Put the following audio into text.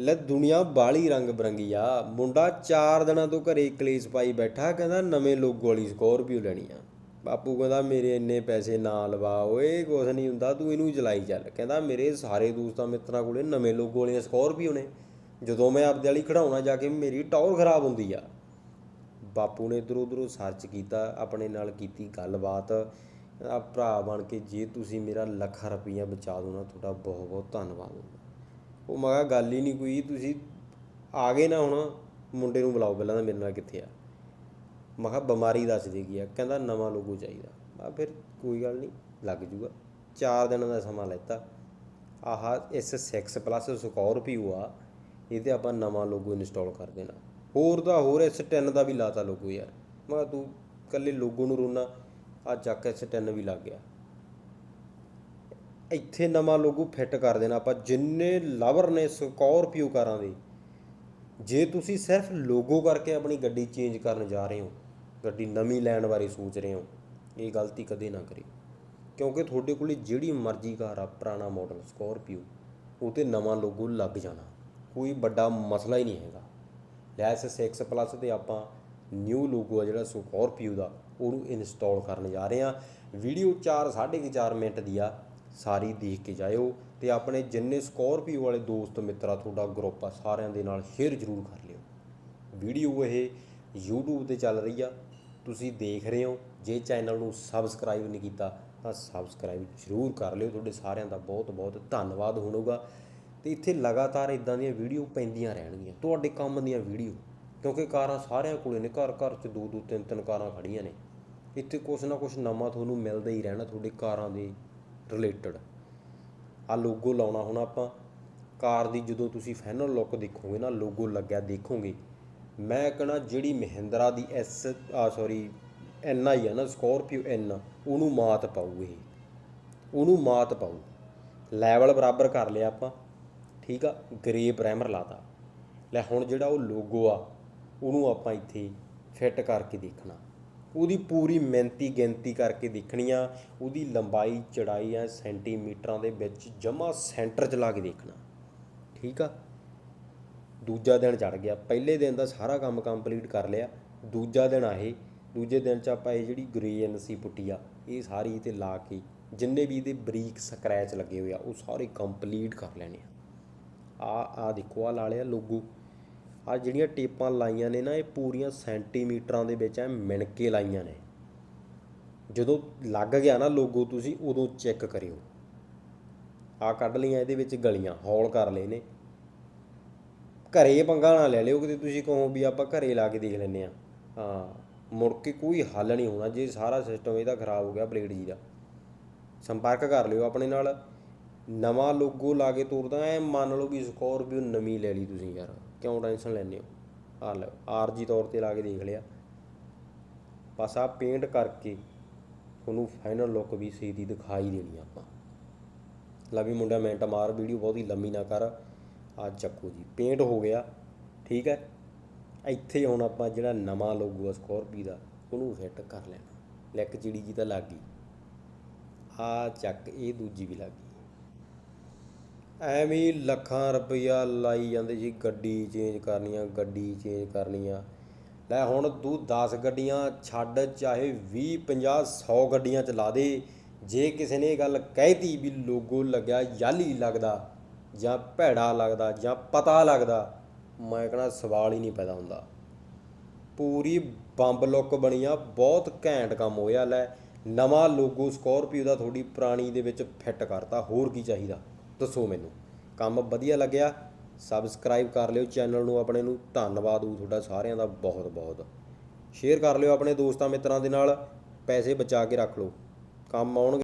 ਲੈ ਦੁਨੀਆ ਬਾਲੀ ਰੰਗ ਬਰੰਗੀ ਆ। ਮੁੰਡਾ 4 ਦਿਨਾਂ ਤੋਂ ਘਰੇ ਕਲੇਸ਼ ਪਾਈ ਬੈਠਾ, ਕਹਿੰਦਾ ਨਵੇਂ ਲੋਗੋ ਵਾਲੀ ਸਕੋਰਪੀਓ ਲੈਣੀ ਆ। ਬਾਪੂ ਕਹਿੰਦਾ ਮੇਰੇ ਇੰਨੇ ਪੈਸੇ ਨਾ ਲਵਾ, ਓਏ ਕੁਛ ਨਹੀਂ ਹੁੰਦਾ, ਤੂੰ ਇਹਨੂੰ ਜਲਾਈ ਚੱਲ। ਕਹਿੰਦਾ ਮੇਰੇ ਸਾਰੇ ਦੋਸਤਾਂ ਮਿੱਤਰਾਂ ਕੋਲੇ ਨਵੇਂ ਲੋਗੋ ਵਾਲੀਆਂ ਸਕੋਰਪੀਓ ਨੇ। ਜਦੋਂ ਮੈਂ ਆਪਦੇ ਵਾਲੀ ਖੜਾਉਣਾ ਜਾ ਕੇ ਮੇਰੀ ਟੌਰ ਖਰਾਬ ਹੁੰਦੀ ਆ। ਬਾਪੂ ਨੇ ਇਧਰੋਂ ਉਧਰੋਂ ਸਰਚ ਕੀਤਾ, ਆਪਣੇ ਨਾਲ ਕੀਤੀ ਗੱਲਬਾਤ। ਆ ਭਰਾ ਬਣ ਕੇ ਜੇ ਤੁਸੀਂ ਮੇਰਾ ਲੱਖਾਂ ਰੁਪਈਆ ਬਚਾ ਦੋ ਨਾ, ਤੁਹਾਡਾ ਬਹੁਤ ਬਹੁਤ ਧੰਨਵਾਦ। ਉਹ ਮੈਂ ਕਿਹਾ ਗੱਲ ਹੀ ਨਹੀਂ ਕੋਈ, ਤੁਸੀਂ ਆ ਗਏ ਨਾ ਹੁਣ, ਮੁੰਡੇ ਨੂੰ ਬੁਲਾਓ ਪਹਿਲਾਂ ਤਾਂ ਮੇਰੇ ਨਾਲ ਕਿੱਥੇ ਆ। ਮੈਂ ਕਿਹਾ ਬਿਮਾਰੀ ਦੱਸ ਦੇ ਕੀ ਆ, ਕਹਿੰਦਾ ਨਵਾਂ ਲੋਗੋ ਚਾਹੀਦਾ। ਮੈਂ ਫਿਰ ਕੋਈ ਗੱਲ ਨਹੀਂ, ਲੱਗ ਜੂਗਾ। 4 ਦਿਨਾਂ ਦਾ ਸਮਾਂ ਲੈਤਾ। ਆਹ ਇਸ S6 ਪਲੱਸ ਸਕੋਰਪੀਓ ਆ ਇਹਦੇ ਆਪਾਂ ਨਵਾਂ ਲੋਗੋ ਇੰਸਟਾਲ ਕਰ ਦੇਣਾ। ਹੋਰ ਦਾ ਹੋਰ S10 ਦਾ ਵੀ ਲਾਤਾ ਲੋਗੋ ਯਾਰ। ਮੈਂ ਕਿਹਾ ਤੂੰ ਕੱਲੇ ਲੋਗੋ ਨੂੰ ਰੋਣਾ ਆ ਚੱਕ S10 ਵੀ ਲੱਗ ਗਿਆ। ਇੱਥੇ ਨਵਾਂ ਲੋਗੋ ਫਿੱਟ ਕਰ ਦੇਣਾ ਆਪਾਂ, ਜਿੰਨੇ ਲਵਰ ਨੇ ਸਕੋਰਪੀਓ ਕਾਰਾਂ ਦੇ, ਜੇ ਤੁਸੀਂ ਸਿਰਫ ਲੋਗੋ ਕਰਕੇ ਆਪਣੀ ਗੱਡੀ ਚੇਂਜ ਕਰਨ ਜਾ ਰਹੇ ਹੋ, ਗੱਡੀ ਨਵੀਂ ਲੈਣ ਬਾਰੇ ਸੋਚ ਰਹੇ ਹੋ, ਇਹ ਗਲਤੀ ਕਦੇ ਨਾ ਕਰਿਓ। ਕਿਉਂਕਿ ਤੁਹਾਡੇ ਕੋਲੇ ਜਿਹੜੀ ਮਰਜ਼ੀ ਕਾਰ ਆ, ਪੁਰਾਣਾ ਮਾਡਲ ਸਕੋਰਪੀਓ ਉਹ ਤੇ ਨਵਾਂ ਲੋਗੋ ਲੱਗ ਜਾਣਾ, ਕੋਈ ਵੱਡਾ ਮਸਲਾ ਹੀ ਨਹੀਂ ਹੈਗਾ। ਲੈਸ 6 ਪਲੱਸ ਤੇ ਆਪਾਂ ਨਿਊ ਲੋਗੋ ਆ ਜਿਹੜਾ ਸਕੋਰਪੀਓ ਦਾ, ਉਹਨੂੰ ਇੰਸਟਾਲ ਕਰਨ ਜਾ ਰਹੇ ਆ ਵੀਡੀਓ 4 4.5 ਮਿੰਟ ਦੀ ਆ ਸਾਰੀ ਦੇਖ ਕੇ ਜਾਇਓ ਤੇ ਆਪਣੇ ਜਿੰਨੇ ਸਕੋਰਪੀਓ ਵਾਲੇ ਦੋਸਤ ਮਿੱਤਰਾ ਤੁਹਾਡਾ ਗਰੁੱਪ ਆ, ਸਾਰਿਆਂ ਦੇ ਨਾਲ ਸ਼ੇਅਰ ਜ਼ਰੂਰ ਕਰ ਲਿਓ। ਵੀਡੀਓ ਇਹ YouTube ਤੇ ਚੱਲ ਰਹੀ ਆ। ਤੁਸੀਂ ਦੇਖ ਰਹੇ ਹੋ, ਜੇ ਚੈਨਲ ਨੂੰ ਸਬਸਕ੍ਰਾਈਬ ਨਹੀਂ ਕੀਤਾ, ਤਾਂ ਸਬਸਕ੍ਰਾਈਬ ਜ਼ਰੂਰ ਕਰ ਲਿਓ। ਤੁਹਾਡੇ ਸਾਰਿਆਂ ਦਾ ਬਹੁਤ ਬਹੁਤ ਧੰਨਵਾਦ ਹੋਣੂਗਾ। ਤੇ ਇੱਥੇ ਲਗਾਤਾਰ ਇਦਾਂ ਦੀਆਂ ਵੀਡੀਓ ਪੈਂਦੀਆਂ ਰਹਿਣਗੀਆਂ। ਤੁਹਾਡੇ ਕੰਮ ਦੀਆਂ ਵੀਡੀਓ ਕਿਉਂਕਿ ਕਾਰਾਂ ਸਾਰਿਆਂ ਕੋਲੇ ਨੇ, ਘਰ ਘਰ 'ਚ ਦੋ ਦੋ ਤਿੰਨ ਤਿੰਨ ਕਾਰਾਂ ਖੜੀਆਂ ਨੇ। ਇੱਥੇ ਕੁਛ ਨਾ ਕੁਛ ਨਵਾਂ ਤੁਹਾਨੂੰ ਮਿਲਦਾ ਹੀ ਰਹਿਣਾ, ਤੁਹਾਡੇ ਕਾਰਾਂ ਦੇ ਰਿਲੇਟਡ ਆ ਲੋਗੋ ਲਾਉਣਾ ਹੁਣ ਆਪਾਂ। ਕਾਰ ਦੀ ਜਦੋਂ ਤੁਸੀਂ ਫਾਈਨਲ ਲੁੱਕ ਦੇਖੋਗੇ ਨਾ ਲੋਗੋ ਲੱਗਿਆ ਦੇਖੋਗੇ। ਮੈਂ ਕਹਣਾ ਜਿਹੜੀ ਮਹਿੰਦਰਾ ਦੀ ਐਸ ਆ ਸੌਰੀ ਐਨ ਆਈ ਆ ਨਾ ਸਕੋਰਪੀਓ ਐਨ ਉਹਨੂੰ ਮਾਤ ਪਾਊ ਇਹ। ਉਹਨੂੰ ਮਾਤ ਪਾਉ ਲੈਵਲ ਬਰਾਬਰ ਕਰ ਲਿਆ ਆਪਾਂ। ਠੀਕ ਆ? ਗ੍ਰੇ ਪ੍ਰਾਈਮਰ ਲਾਤਾ। ਲੈ ਹੁਣ ਜਿਹੜਾ ਉਹ ਲੋਗੋ ਆ, ਉਹਨੂੰ ਆਪਾਂ ਇੱਥੇ ਫਿੱਟ ਕਰਕੇ ਦੇਖਣਾ। ਉਹਦੀ ਪੂਰੀ ਮਿਹਨਤੀ ਗਿਣਤੀ ਕਰਕੇ ਦੇਖਣੀ ਆ ਉਹਦੀ ਲੰਬਾਈ ਚੜਾਈ ਆ ਸੈਂਟੀਮੀਟਰਾਂ ਦੇ ਵਿੱਚ ਜਮਾ ਸੈਂਟਰ 'ਚ ਲਾ ਕੇ ਦੇਖਣਾ। ਠੀਕ ਆ? ਦੂਜਾ ਦਿਨ ਚੜ ਗਿਆ। ਪਹਿਲੇ ਦਿਨ ਦਾ ਸਾਰਾ ਕੰਮ ਕੰਪਲੀਟ ਕਰ ਲਿਆ। ਦੂਜਾ ਦਿਨ ਆ ਦੂਜੇ ਦਿਨ 'ਚ ਆਪਾਂ ਇਹ ਜਿਹੜੀ ਗ੍ਰੇ ਐਨਸੀ ਪੁੱਟੀ ਆ, ਇਹ ਸਾਰੀ ਤੇ ਲਾ ਕੇ ਜਿੰਨੇ ਵੀ ਇਹਦੇ ਬਰੀਕ ਸਕ੍ਰੈਚ ਲੱਗੇ ਹੋਏ ਆ, ਉਹ ਸਾਰੇ ਕੰਪਲੀਟ ਕਰ ਲੈਣੇ ਆ। ਆ ਆ ਦੇਖੋ, ਆ ਲਾ ਲਿਆ ਲੋਗੋ। ਆ ਜਿਹੜੀਆਂ ਟੇਪਾਂ ਲਾਈਆਂ ਨੇ ਨਾ, ਇਹ ਪੂਰੀਆਂ ਸੈਂਟੀਮੀਟਰਾਂ ਦੇ ਵਿੱਚ ਐ ਮਿਣ ਕੇ ਲਾਈਆਂ ਨੇ। ਜਦੋਂ ਲੱਗ ਗਿਆ ਨਾ ਲੋਗੋ ਤੁਸੀਂ, ਉਦੋਂ ਚੈੱਕ ਕਰਿਓ। ਆ ਕੱਢ ਲਈਆਂ, ਇਹਦੇ ਵਿੱਚ ਗਲੀਆਂ, ਹੌਲ ਕਰ ਲਏ ਨੇ। ਘਰੇ ਪੰਗਾ ਨਾ ਲੈ ਲਿਓ ਕਿਤੇ ਤੁਸੀਂ ਕਹੋ ਵੀ ਆਪਾਂ ਘਰੇ ਲਾ ਕੇ ਦੇਖ ਲੈਨੇ ਆ ਹਾਂ, ਮੁੜ ਕੇ ਕੋਈ ਹੱਲ ਨਹੀਂ ਹੋਣਾ, ਜੇ ਸਾਰਾ ਸਿਸਟਮ ਇਹਦਾ ਖਰਾਬ ਹੋ ਗਿਆ, ਬਲੇਡ ਜੀ ਦਾ। ਸੰਪਰਕ ਕਰ ਲਿਓ ਆਪਣੇ ਨਾਲ। ਨਵਾਂ ਲੋਗੋ ਲਾ ਕੇ ਤੋਰਦਾ, ਐ ਮੰਨ ਲਓ ਵੀ ਸਕੋਰਪੀਓ ਨਵੀਂ ਲੈ ਲਈ ਤੁਸੀਂ ਯਾਰ। ਕਿਉਂ ਟੈਨਸ਼ਨ ਲੈਂਦੇ ਹੋ? ਆ ਲਓ ਆਰਜੀ ਤੌਰ ਤੇ ਲਾ ਕੇ ਦੇਖ ਲਿਆ। ਬਸ ਆ ਪੇਂਟ ਕਰਕੇ ਤੁਹਾਨੂੰ ਫਾਈਨਲ ਲੁੱਕ ਵੀ ਸਹੀ ਦੀ ਦਿਖਾਈ ਦੇਣੀ ਆਪਾਂ। ਲੈ ਮੁੰਡਾ ਮਿੰਟ ਮਾਰ ਵੀਡੀਓ ਬਹੁਤੀ ਲੰਮੀ ਨਾ ਕਰ। ਆ ਚੱਕੋ ਜੀ ਪੇਂਟ ਹੋ ਗਿਆ, ਠੀਕ ਹੈ। ਇੱਥੇ ਹੁਣ ਆਪਾਂ ਜਿਹੜਾ ਨਵਾਂ ਲੋਗੋ ਆ ਸਕੋਰਪੀ ਦਾ, ਉਹਨੂੰ ਫਿੱਟ ਕਰ ਲੈਣਾ। ਲੈਕ ਚਿੜੀ ਜੀ ਤਾਂ ਲੱਗ ਗਈ। ਆ ਚੱਕ, ਇਹ ਦੂਜੀ ਵੀ ਲੱਗ ਗਈ। ਐਵੇਂ ਹੀ ਲੱਖਾਂ ਰੁਪਈਆ ਲਾਈ ਜਾਂਦੇ ਸੀ ਗੱਡੀ ਚੇਂਜ ਕਰਨੀ ਆ ਗੱਡੀ ਚੇਂਜ ਕਰਨੀ ਆ ਲੈ ਹੁਣ ਤੂੰ 10 ਗੱਡੀਆਂ ਛੱਡ, ਚਾਹੇ 20 50 100 ਗੱਡੀਆਂ ਚਲਾ ਦੇ। ਜੇ ਕਿਸੇ ਨੇ ਇਹ ਗੱਲ ਕਹਿਤੀ ਵੀ ਲੋਗੋ ਲੱਗਿਆ ਯਾਲੀ ਲੱਗਦਾ ਜਾਂ ਭੈੜਾ ਲੱਗਦਾ ਜਾਂ ਪਤਾ ਲੱਗਦਾ, ਮੈਂ ਕਹਣਾ ਸਵਾਲ ਹੀ ਨਹੀਂ ਪੈਦਾ ਹੁੰਦਾ। ਪੂਰੀ ਬੰਬ ਲੁੱਕ ਬਣੀ ਆ ਬਹੁਤ ਘੈਂਟ ਕੰਮ ਹੋਇਆ। ਲੈ ਨਵਾਂ ਲੋਗੋ ਸਕੋਰਪੀਓ ਦਾ ਥੋੜੀ ਪੁਰਾਣੀ ਦੇ ਵਿੱਚ ਫਿੱਟ ਕਰਤਾ, ਹੋਰ ਕੀ ਚਾਹੀਦਾ? ਦੱਸੋ ਮੈਨੂੰ। ਕੰਮ ਵਧੀਆ ਲੱਗਿਆ? ਸਬਸਕ੍ਰਾਈਬ ਕਰ ਲਿਓ ਚੈਨਲ ਨੂੰ ਆਪਣੇ ਨੂੰ। ਧੰਨਵਾਦ ਹੋ ਤੁਹਾਡਾ ਸਾਰਿਆਂ ਦਾ ਬਹੁਤ ਬਹੁਤ। ਸ਼ੇਅਰ ਕਰ ਲਿਓ ਆਪਣੇ ਦੋਸਤਾਂ ਮਿੱਤਰਾਂ ਦੇ ਨਾਲ। ਪੈਸੇ ਬਚਾ ਕੇ ਰੱਖ ਲਓ। ਕੰਮ ਆਉਣਗੇ।